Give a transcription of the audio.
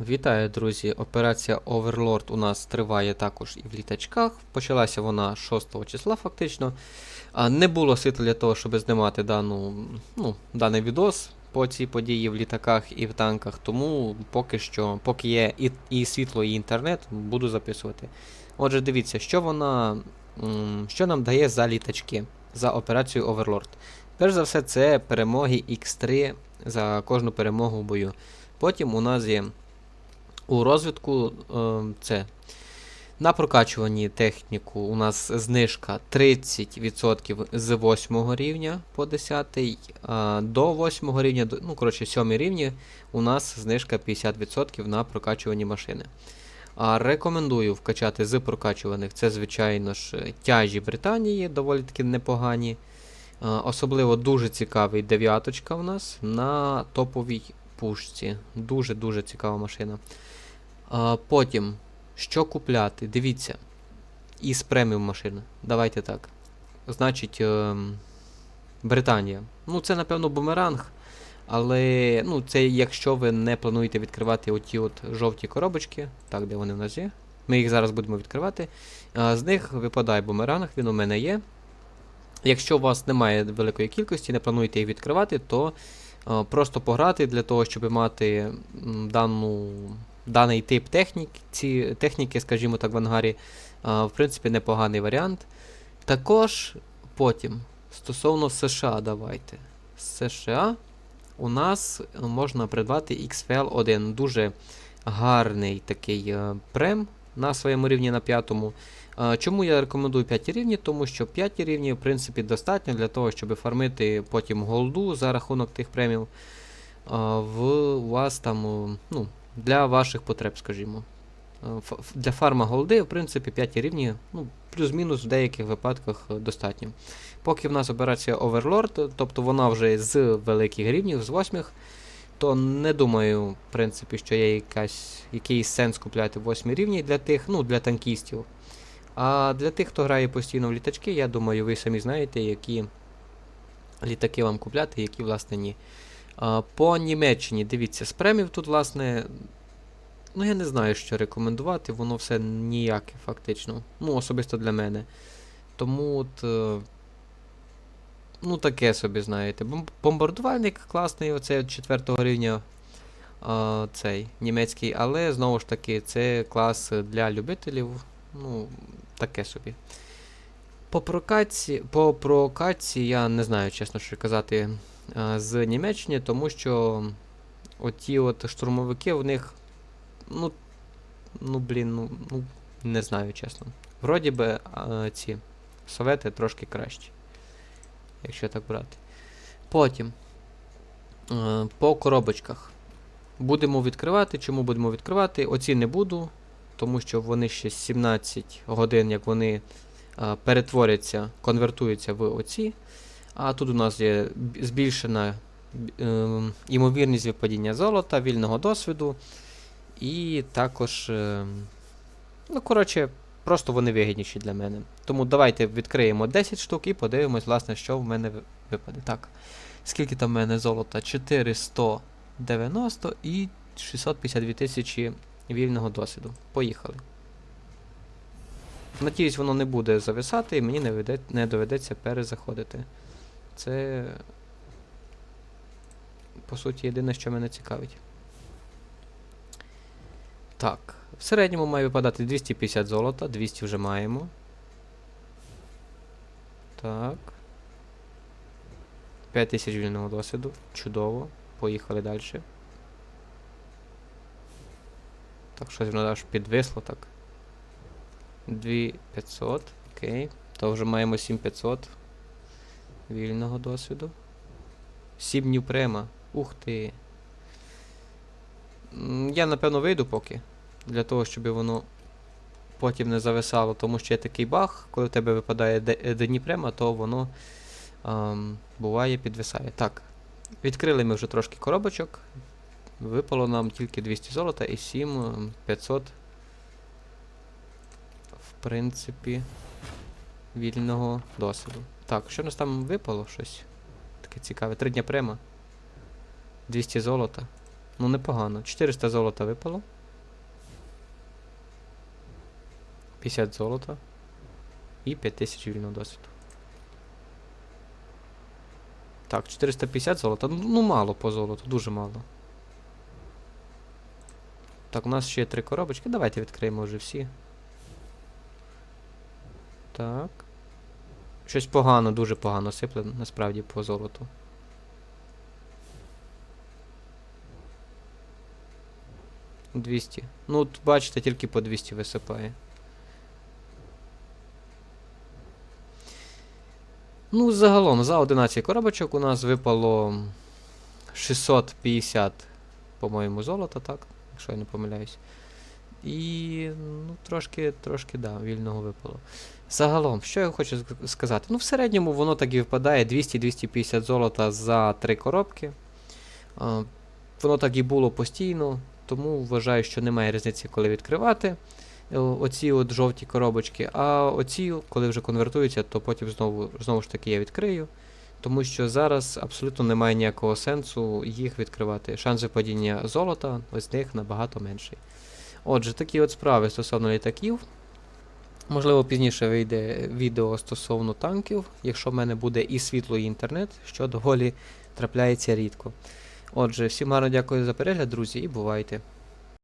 Вітаю, друзі! Операція Overlord у нас триває також і в літачках. Почалася вона 6 числа, фактично. Не було світла для того, щоб знімати дану, ну, даний відос по цій події в літаках і в танках. Тому поки що, поки є і, і світло, і інтернет, буду записувати. Отже, дивіться, що вона. Що нам дає за літачки за операцію Overlord. Перш за все, це перемоги X3 за кожну перемогу в бою. Потім у нас є у розвитку е, це. На прокачуванні техніку у нас знижка 30% з 8 рівня по 10, а до 8 рівня, ну, коротше, 7 рівні у нас знижка 50% на прокачуванні машини. А рекомендую вкачати з прокачуваних. Це, звичайно ж, тяжі Британії, доволі таки непогані. А, особливо дуже цікавий дев'яточка у нас на топовій пушці. Дуже-дуже цікава машина. А, потім, що купляти? Дивіться. Із преміум машин. Давайте так. Значить, ем, Британія. Ну, це, напевно, бумеранг. Але ну, це якщо ви не плануєте відкривати оті от жовті коробочки. Так, де вони в нас є? Ми їх зараз будемо відкривати. З них випадає бумеранг, він у мене є. Якщо у вас немає великої кількості, не плануєте їх відкривати, то е, просто пограти для того, щоб мати дану, даний тип техніки, техніки, скажімо так, в ангарі, е, в принципі, непоганий варіант. Також потім, стосовно США, давайте. США у нас можна придбати XFL 1. Дуже гарний такий е, прем на своєму рівні на п'ятому. Чому я рекомендую 5 рівні? Тому що 5 рівні, в принципі, достатньо для того, щоб фармити потім голду за рахунок тих премів в вас там, ну, для ваших потреб, скажімо. Для фарма голди, в принципі, 5 рівні, ну, плюс-мінус в деяких випадках достатньо. Поки в нас операція Overlord, тобто вона вже з великих рівнів, з 8, то не думаю, в принципі, що є якась, якийсь сенс купляти 8 рівні для тих, ну, для танкістів. А для тих, хто грає постійно в літачки, я думаю, ви самі знаєте, які літаки вам купляти, які, власне, ні. А, по Німеччині, дивіться, з премів тут, власне, ну я не знаю, що рекомендувати, воно все ніяке, фактично. Ну, особисто для мене. Тому от. е, Ну, таке собі, знаєте. Бомбардувальник класний, оцей 4 рівня. А, цей німецький, але знову ж таки, це клас для любителів. Ну, таке собі. По прокатці, по прокатці я не знаю, чесно що казати, з Німеччини, тому що оті от штурмовики в них. Ну, ну блін, ну, ну не знаю, чесно. Вроді би ці совети трошки кращі. Якщо так брати. Потім. е, По коробочках. Будемо відкривати. Чому будемо відкривати? Оці не буду, тому що вони ще 17 годин, як вони е, перетворяться, конвертуються в оці. А тут у нас є збільшена е, ймовірність випадіння золота, вільного досвіду. І також. е, Ну, коротше, просто вони вигідніші для мене. Тому давайте відкриємо 10 штук і подивимось, власне, що в мене випаде. Так. Скільки там в мене золота? 490 і 652 тисячі вільного досвіду. Поїхали. Надіюсь, воно не буде зависати і мені не, веде, не доведеться перезаходити. Це. По суті, єдине, що мене цікавить. Так. В середньому має випадати 250 золота, 200 вже маємо. Так. 5000 вільного досвіду. Чудово. Поїхали далі. Так, щось воно аж підвисло так. 2500. Окей. То вже маємо 7500 вільного досвіду. 7 днів према. Ух ти. Я напевно вийду поки. Для того, щоб воно потім не зависало, тому що є такий баг, коли в тебе випадає де- е, према, то воно ам, буває підвисає. Так. Відкрили ми вже трошки коробочок. Випало нам тільки 200 золота і 7 500. В принципі, вільного досвіду. Так, що у нас там випало щось? Таке цікаве. Три дня према. 200 золота. Ну, непогано. 400 золота випало. 50 золота. І 5000 вільного досвіду. Так, 450 золота. Ну, ну мало по золоту, дуже мало. Так, у нас ще є три коробочки. Давайте відкриємо вже всі. Так. Щось погано, дуже погано сипле насправді по золоту. Двісті. Ну, от бачите, тільки по 200 висипає. Ну, загалом, за 11 коробочок у нас випало 650, по-моєму, золота, так? Якщо я не помиляюсь. І ну, трошки, трошки, да, вільного випало. Загалом, що я хочу сказати? Ну, в середньому воно так і випадає 200-250 золота за три коробки. А, воно так і було постійно, тому вважаю, що немає різниці, коли відкривати е, оці от жовті коробочки. А оці, коли вже конвертуються, то потім знову, знову ж таки я відкрию. Тому що зараз абсолютно немає ніякого сенсу їх відкривати. Шанс випадіння золота ось них набагато менший. Отже, такі от справи стосовно літаків. Можливо, пізніше вийде відео стосовно танків, якщо в мене буде і світло, і інтернет, що доволі трапляється рідко. Отже, всім гарно дякую за перегляд, друзі, і бувайте!